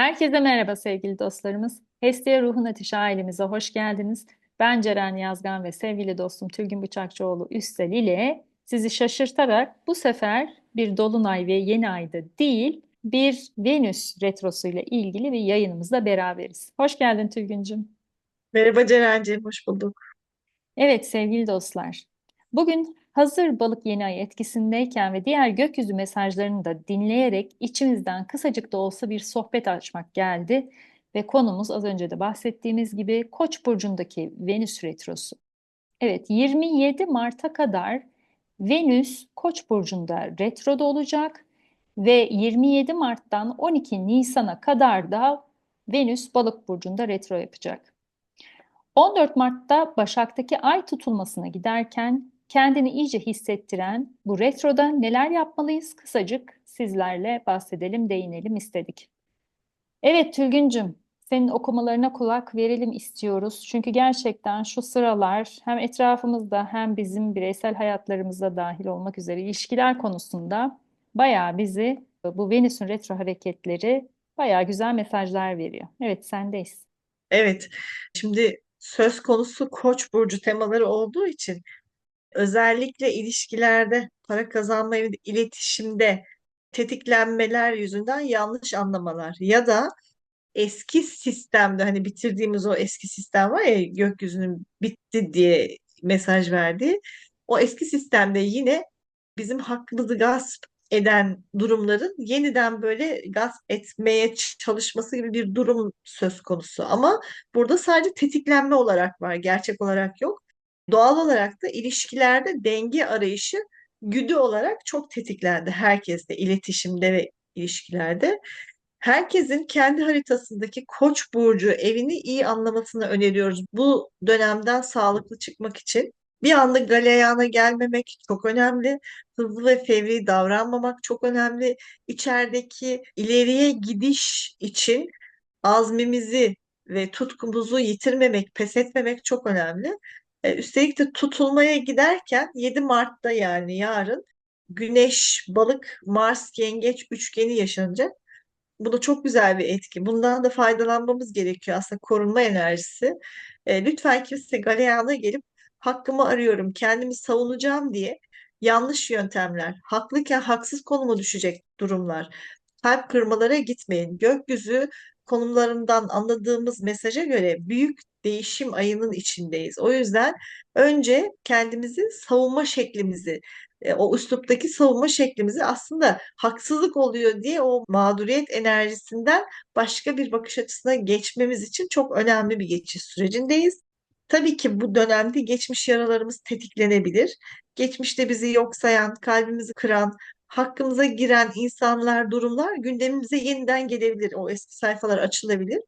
Herkese merhaba sevgili dostlarımız. Hestia Ruhun Ateşi ailemize hoş geldiniz. Ben Ceren Yazgan ve sevgili dostum Tülgün Bıçakçıoğlu Üstel ile sizi şaşırtarak bu sefer bir dolunay ve yeni ayda değil bir Venüs retrosu ile ilgili bir yayınımızda beraberiz. Hoş geldin Tülgüncüm. Merhaba Ceren'ciğim, hoş bulduk. Evet sevgili dostlar. Bugün hazır balık yeni ay etkisindeyken ve diğer gökyüzü mesajlarını da dinleyerek içimizden kısacık da olsa bir sohbet açmak geldi. Ve konumuz az önce de bahsettiğimiz gibi Koç burcundaki Venüs retrosu. Evet 27 Mart'a kadar Venüs Koç burcunda retroda olacak ve 27 Mart'tan 12 Nisan'a kadar da Venüs Balık burcunda retro yapacak. 14 Mart'ta Başak'taki ay tutulmasına giderken kendini iyice hissettiren bu retroda neler yapmalıyız kısacık sizlerle bahsedelim, değinelim istedik. Evet Tülgüncüm, senin okumalarına kulak verelim istiyoruz. Çünkü gerçekten şu sıralar hem etrafımızda hem bizim bireysel hayatlarımızda dahil olmak üzere ilişkiler konusunda bayağı bizi bu Venüs'ün retro hareketleri bayağı güzel mesajlar veriyor. Evet sendeyiz. Evet, şimdi söz konusu Koç burcu temaları olduğu için özellikle ilişkilerde, para kazanma iletişimde tetiklenmeler yüzünden yanlış anlamalar ya da eski sistemde hani bitirdiğimiz o eski sistem var ya gökyüzünün bitti diye mesaj verdiği o eski sistemde yine bizim hakkımızı gasp eden durumların yeniden böyle gasp etmeye çalışması gibi bir durum söz konusu. Ama burada sadece tetiklenme olarak var, gerçek olarak yok. Doğal olarak da ilişkilerde denge arayışı güdü olarak çok tetiklendi herkeste, iletişimde ve ilişkilerde. Herkesin kendi haritasındaki Koç burcu evini iyi anlamasını öneriyoruz. Bu dönemden sağlıklı çıkmak için bir anda galeyana gelmemek çok önemli. Hızlı ve fevri davranmamak çok önemli. İçerideki ileriye gidiş için azmimizi ve tutkumuzu yitirmemek, pes etmemek çok önemli. E, üstelik de tutulmaya giderken 7 Mart'ta yani yarın Güneş, Balık, Mars, Yengeç üçgeni yaşanacak. Bu da çok güzel bir etki. Bundan da faydalanmamız gerekiyor aslında korunma enerjisi. E, lütfen kimse galeyana gelip hakkımı arıyorum, kendimi savunacağım diye yanlış yöntemler, haklıken haksız konuma düşecek durumlar, kalp kırmalara gitmeyin. Gökyüzü konumlarından anladığımız mesaja göre büyük değişim ayının içindeyiz. O yüzden önce kendimizi savunma şeklimizi, e, o üsluptaki savunma şeklimizi aslında haksızlık oluyor diye o mağduriyet enerjisinden başka bir bakış açısına geçmemiz için çok önemli bir geçiş sürecindeyiz. Tabii ki bu dönemde geçmiş yaralarımız tetiklenebilir. Geçmişte bizi yok sayan, kalbimizi kıran, hakkımıza giren insanlar, durumlar gündemimize yeniden gelebilir. O eski sayfalar açılabilir.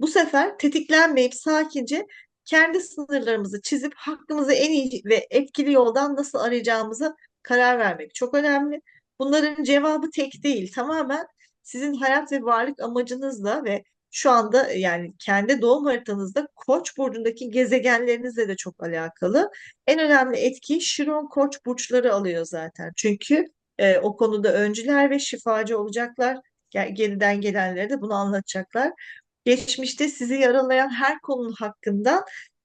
Bu sefer tetiklenmeyip sakince kendi sınırlarımızı çizip hakkımızı en iyi ve etkili yoldan nasıl arayacağımıza karar vermek çok önemli. Bunların cevabı tek değil, tamamen sizin hayat ve varlık amacınızla ve şu anda yani kendi doğum haritanızda Koç burcundaki gezegenlerinizle de çok alakalı. En önemli etki Şiron Koç burçları alıyor zaten. Çünkü e, o konuda öncüler ve şifacı olacaklar. Geriden gelenlere de bunu anlatacaklar. Geçmişte sizi yaralayan her konunun hakkında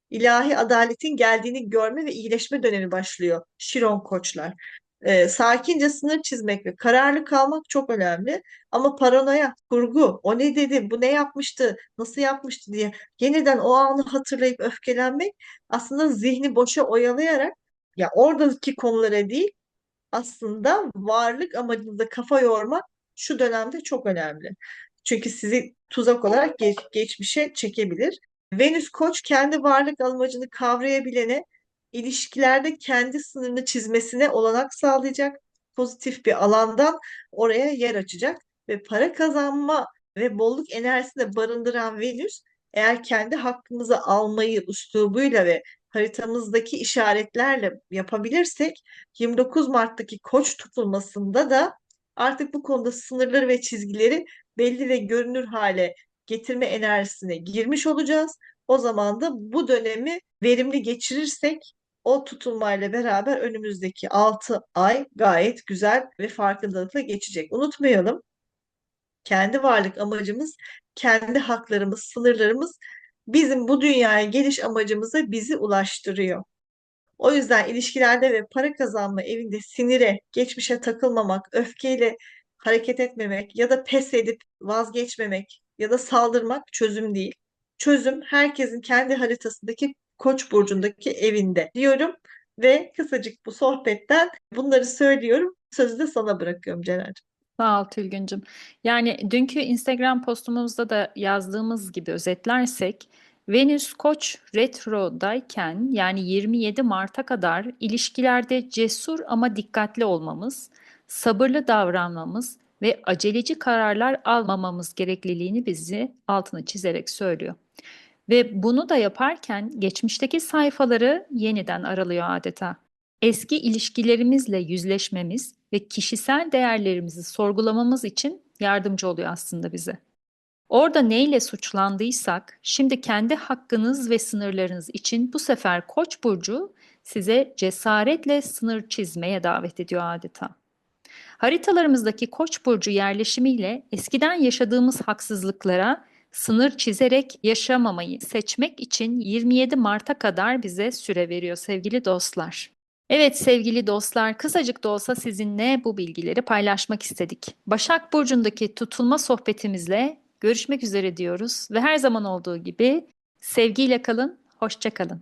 ilahi adaletin geldiğini görme ve iyileşme dönemi başlıyor Şiron koçlar. E, sakince sınır çizmek ve kararlı kalmak çok önemli. Ama paranoya, kurgu, o ne dedi, bu ne yapmıştı, nasıl yapmıştı diye yeniden o anı hatırlayıp öfkelenmek aslında zihni boşa oyalayarak ya oradaki konulara değil aslında varlık amacınıza kafa yormak şu dönemde çok önemli. Çünkü sizi tuzak olarak geç, geçmişe çekebilir. Venüs Koç kendi varlık amacını kavrayabilene ilişkilerde kendi sınırını çizmesine olanak sağlayacak. Pozitif bir alandan oraya yer açacak ve para kazanma ve bolluk enerjisini barındıran Venüs eğer kendi hakkımızı almayı üslubuyla ve haritamızdaki işaretlerle yapabilirsek 29 Mart'taki koç tutulmasında da artık bu konuda sınırları ve çizgileri belli ve görünür hale getirme enerjisine girmiş olacağız. O zaman da bu dönemi verimli geçirirsek o tutulmayla beraber önümüzdeki 6 ay gayet güzel ve farkındalıkla geçecek. Unutmayalım kendi varlık amacımız kendi haklarımız, sınırlarımız bizim bu dünyaya geliş amacımıza bizi ulaştırıyor. O yüzden ilişkilerde ve para kazanma evinde sinire, geçmişe takılmamak, öfkeyle hareket etmemek ya da pes edip vazgeçmemek ya da saldırmak çözüm değil. Çözüm herkesin kendi haritasındaki Koç burcundaki evinde diyorum ve kısacık bu sohbetten bunları söylüyorum. Sözü de sana bırakıyorum Ceren'cim. Sağ ol Tülgüncüm. Yani dünkü Instagram postumuzda da yazdığımız gibi özetlersek Venüs Koç retrodayken yani 27 Mart'a kadar ilişkilerde cesur ama dikkatli olmamız, sabırlı davranmamız ve aceleci kararlar almamamız gerekliliğini bizi altını çizerek söylüyor. Ve bunu da yaparken geçmişteki sayfaları yeniden aralıyor adeta. Eski ilişkilerimizle yüzleşmemiz ve kişisel değerlerimizi sorgulamamız için yardımcı oluyor aslında bize. Orada neyle suçlandıysak, şimdi kendi hakkınız ve sınırlarınız için bu sefer Koç burcu size cesaretle sınır çizmeye davet ediyor adeta. Haritalarımızdaki Koç burcu yerleşimiyle eskiden yaşadığımız haksızlıklara sınır çizerek yaşamamayı seçmek için 27 Mart'a kadar bize süre veriyor sevgili dostlar. Evet sevgili dostlar, kısacık da olsa sizinle bu bilgileri paylaşmak istedik. Başak Burcu'ndaki tutulma sohbetimizle görüşmek üzere diyoruz ve her zaman olduğu gibi sevgiyle kalın, hoşça kalın.